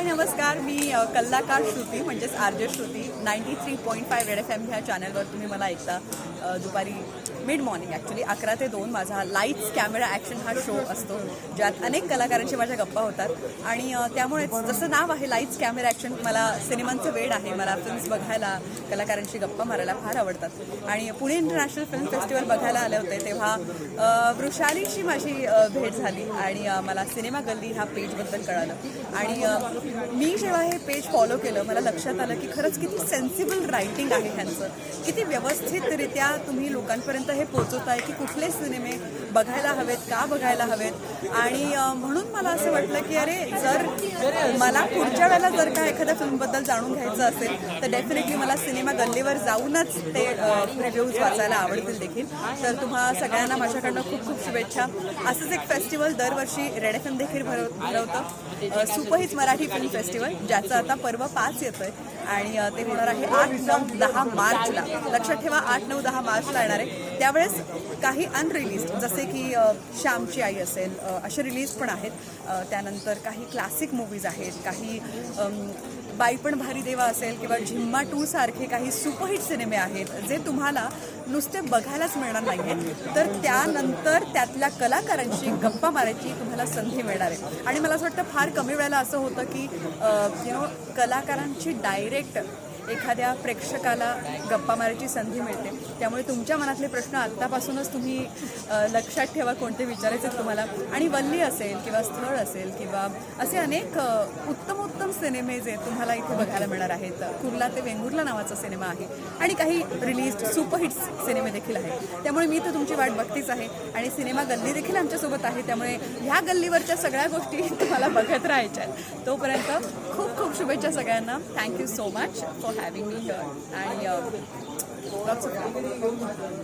हाय नमस्कार. मी कल्लाकार श्रुती म्हणजेच R J Shruti. Ninety three point five red F M ह्या चॅनलवर तुम्ही मला ऐकता दुपारी मिड मॉर्निंग ॲक्च्युली अकरा ते दोन माझा लाईट्स कॅमेरा ॲक्शन हा शो असतो ज्यात अनेक कलाकारांची माझ्या गप्पा होतात. आणि त्यामुळे त्यामुळेच जसं नाव आहे लाईट्स कॅमेरा ॲक्शन मला सिनेमांचं वेळ आहे. मला फिल्म्स बघायला कलाकारांशी गप्पा मारायला फार आवडतात. आणि पुणे इंटरनॅशनल फिल्म फेस्टिवल बघायला आले होते तेव्हा वृषालीशी माझी भेट झाली. आणि मला सिनेमा गल्ली ह्या पेजबद्दल कळालं. आणि मी जेव्हा हे पेज फॉलो केलं मला लक्षात आलं की खरंच किती सेन्सिबल रायटिंग आहे ह्यांचं. किती व्यवस्थितरित्या तुम्ही लोकांपर्यंत हे पोचवताय की कुठले सिनेमे बघायला हवेत का बघायला हवेत? आणि म्हणून मला असं वाटलं की अरे जर मला पुढच्या वेळेला जर का एखाद्या फिल्मबद्दल जाणून घ्यायचं असेल तर डेफिनेटली मला सिनेमा गल्लीवर जाऊनच ते रिव्ह्यूज वाचायला आवडतील देखील. तर तुम्हा सगळ्यांना माझ्याकडनं खूप खूप शुभेच्छा. असंच एक फेस्टिवल दरवर्षी रेड एफ एम देखील भरव भरवतं. अ, मराठी फिल्म फेस्टिवल ज्याचं आता पर्व पाच येतोय आणि अ, ते होणार आहे आठ नऊ दहा मार्चला. लक्षात ठेवा आठ नऊ दहा मार्चला येणार आहे. त्यावेळेस काही अनरिलीज जसे की श्यामची आई असेल असे रिलीज पण आहेत. त्यानंतर काही क्लासिक मूवीज आहेत काही बाई पण भारी देवा असेल किंवा झिम्मा टू सारखे काही सुपरहिट सिनेमे आहेत जे तुम्हाला नुसते बघायलाच मिळणार नाही आहेत तर त्यानंतर त्यातल्या कलाकारांशी गप्पा मारायची तुम्हाला संधी मिळणार आहे. आणि मला असं वाटतं फार कमी वेळेला असं होतं की यु नो कलाकारांची डायरेक्ट एखाद्या प्रेक्षकाला गप्पा मारायची संधी मिळते. त्यामुळे तुमच्या मनातले प्रश्न आत्तापासूनच तुम्ही लक्षात ठेवा कोणते विचारायचे तुम्हाला. आणि वल्ली असेल किंवा स्थळ असेल किंवा असे अनेक उत्तम उत्तम सिनेमे जे तुम्हाला इथे बघायला मिळणार आहेत. कुर्ला ते वेंगुर्ला नावाचा सिनेमा आहे आणि काही रिलीज सुपरहिट्स सिनेमे देखील आहेत. त्यामुळे मी तर तुमची वाट बघतीच आहे आणि सिनेमा गल्ली देखील आमच्यासोबत आहे. त्यामुळे ह्या गल्लीवरच्या सगळ्या गोष्टी तुम्हाला बघत राहायच्या आहेत. तोपर्यंत खूप खूप शुभेच्छा सगळ्यांना. Thank you so much for having me here and uh, lots of fun.